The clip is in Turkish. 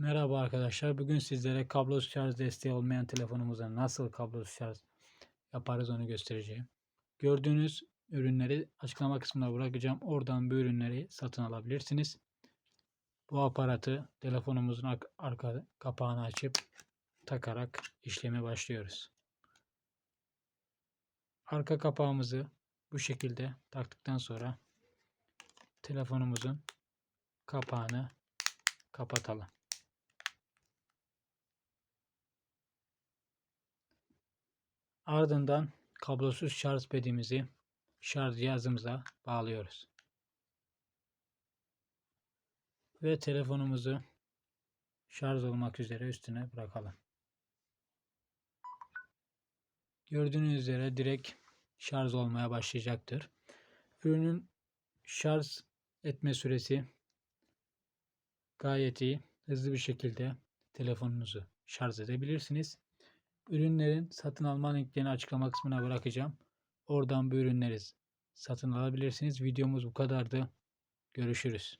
Merhaba arkadaşlar. Bugün sizlere kablosuz şarj desteği olmayan telefonumuza nasıl kablosuz şarj yaparız onu göstereceğim. Gördüğünüz ürünleri açıklama kısmına bırakacağım. Oradan bu ürünleri satın alabilirsiniz. Bu aparatı telefonumuzun ar- arka kapağını açıp takarak işleme başlıyoruz. Arka kapağımızı bu şekilde taktıktan sonra telefonumuzun kapağını kapatalım. Ardından kablosuz şarj pedimizi şarj cihazımıza bağlıyoruz. Ve telefonumuzu şarj olmak üzere üstüne bırakalım. Gördüğünüz üzere direkt şarj olmaya başlayacaktır. Ürünün şarj etme süresi gayet iyi. Hızlı bir şekilde telefonunuzu şarj edebilirsiniz. Ürünlerin satın alma linklerini açıklama kısmına bırakacağım. Oradan bu ürünleri satın alabilirsiniz. Videomuz bu kadardı. Görüşürüz.